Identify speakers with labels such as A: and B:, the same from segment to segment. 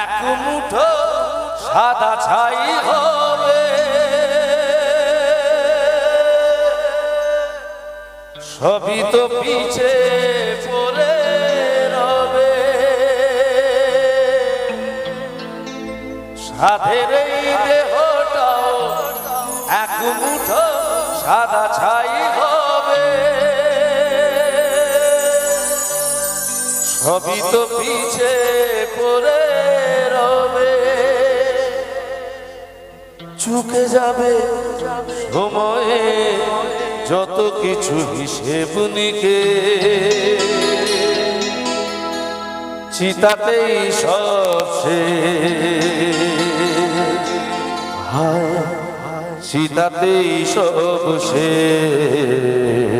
A: এক মুঠো সাদা ছাই হবে। সবই তো পিছে পড়ে রবে। সাধের এই দেহটাও এক মুঠো সাদা ছাই হবে। সবই তো পিছে পড়ে রবে। চুকে যাবে সময়ে যত কিছু হিসেব নিকে। চিতাতেই সব শেষ। হায়, চিতাতেই সব শেষ।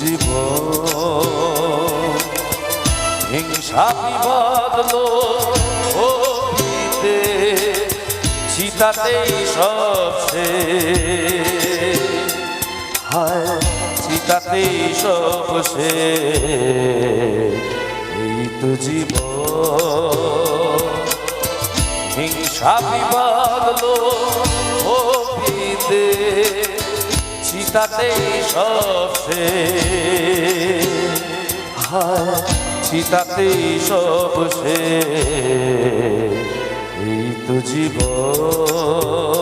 A: জীবন, হিংসা বিবাদলো ও চিতাতেই সব শেষ। হায়, চিতাতেই সব শেষ। এই তো জীবন, হিংসা বিবাদলো ও পিতে চিতাতেই সব শেষ। চিতাতেই সব শেষ। এই তো জীবন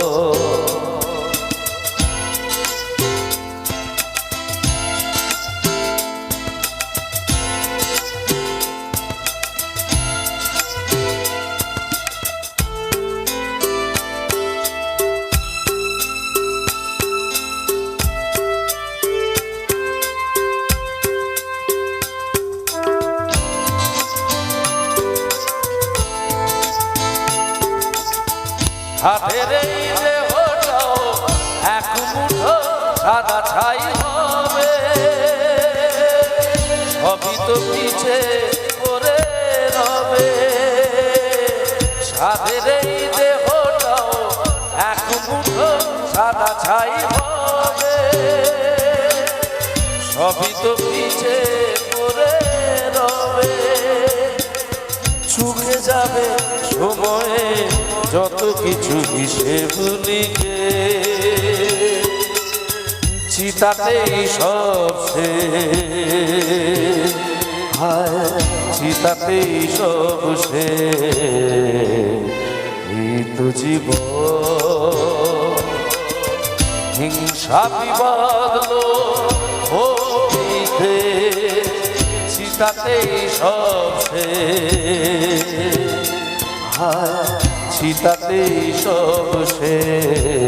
A: হাতের এই দেহটাও এক মুঠো সাদা ছাই হবে। সবই তো পিছে পড়ে রবে। এই দেহটাও এক মুঠো সাদা ছাই হবে। সবই তো পিছে যত কিছু হিসেব লিখে চিতাতেই সব। হায় চিতাতেই সব শেষ। এই তো হিংসা বিবাদ মিথে চিতাতেই সব শেষ। হায় চিতাতেই সব শেষ।